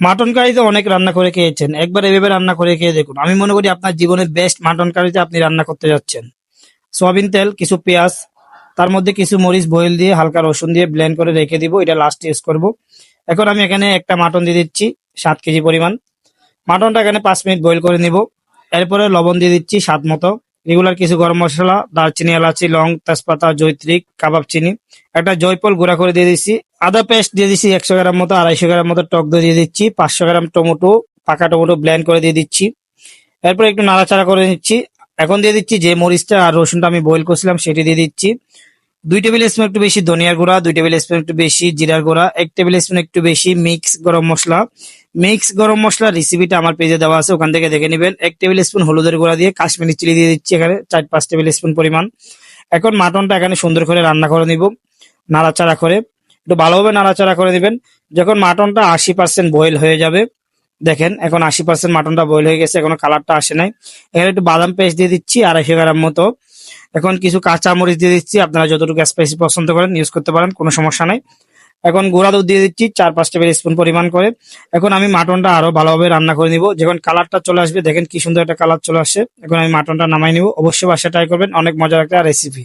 Mutton কারিতে অনেক রান্না করে খেয়েছেন। একবার এভাবে রান্না করে খেয়ে দেখুন। আমি মনে করি আপনার জীবনের বেস্ট মাটন কারিতে আপনি রান্না করতে যাচ্ছেন। সয়াবিন তেল, কিছু পেঁয়াজ, তার মধ্যে কিছু মরিচ বয়েল দিয়ে হালকা রসুন দিয়ে ব্লেন্ড করে রেখে দিব। এটা লাস্ট ইউজ করব। এখন আমি এখানে একটা মাটন দিয়ে দিচ্ছি, সাত কেজি পরিমাণ। মাটনটা এখানে পাঁচ মিনিট বয়েল করে নিব। এরপরে লবণ দিয়ে দিচ্ছি স্বাদ মতো। রেগুলার কিছু গরম মশলা, দারচিনি, এলাচি, লং তেজপাতা জৈত্রিক কাবাব চিনি। একটা জয়পল গুঁড়া করে দিয়ে দিচ্ছি আদা পেস্ট দিয়ে দিচ্ছি একশো গ্রাম মতো, আড়াইশো গ্রাম মতো টক দই দিয়ে দিচ্ছি, পাঁচশো গ্রাম টমেটো, পাকা টমেটো ব্লেন্ড করে দিয়ে দিচ্ছি। এরপর একটু নাড়াচাড়া করে নিচ্ছি। এখন দিয়ে দিচ্ছি যে মরিচটা আর রসুনটা আমি বয়েল করছিলাম, সেটি দিয়ে দিচ্ছি। দুই টেবিল স্পুন একটু বেশি ধনিয়ার গুঁড়া, দুই টেবিল স্পুন একটু বেশি জিরার গুঁড়া, এক টেবিল স্পুন একটু বেশি মিক্স গরম মশলা। মিক্স গরম মশলা রেসিপিটা আমার পেজে দেওয়া আছে, ওখান থেকে দেখে নেবেন। এক টেবিল স্পুন হলুদের গুঁড়া দিয়ে কাশ্মীরি চিলি দিয়ে দিচ্ছি এখানে, চার পাঁচ টেবিল স্পুন পরিমাণ। এখন মাটনটা এখানে সুন্দর করে রান্না করে নিব, নাড়াচাড়া করে। একটু ভালোভাবে নাড়াচাড়া করে দিবেন। যখন মাটনটা আশি পার্সেন্ট বয়েল হয়ে যাবে, দেখেন এখন আশি পার্সেন্ট মাটনটা বয়েল হয়ে গেছে, এখনও কালারটা আসে নাই। এখানে একটু বাদাম পেস্ট দিয়ে দিচ্ছি, আড়াইশো গ্রাম মতো। এখন কিছু কাঁচা মরিচ দিয়ে দিচ্ছি, আপনারা যতটুকু স্পাইসি পছন্দ করেন ইউজ করতে পারেন, কোনো সমস্যা নাই। এখন গুঁড়া দুধ দিয়ে দিচ্ছি, চার পাঁচ টেবিল স্পুন পরিমাণ করে। এখন আমি মাটনটা আরও ভালোভাবে রান্না করে নিব। যখন কালারটা চলে আসবে, দেখেন কি সুন্দর একটা কালার চলে আসছে। এখন আমি মাটনটা নামাই নিব। অবশ্যই বাসা ট্রাই করবেন, অনেক মজার একটা রেসিপি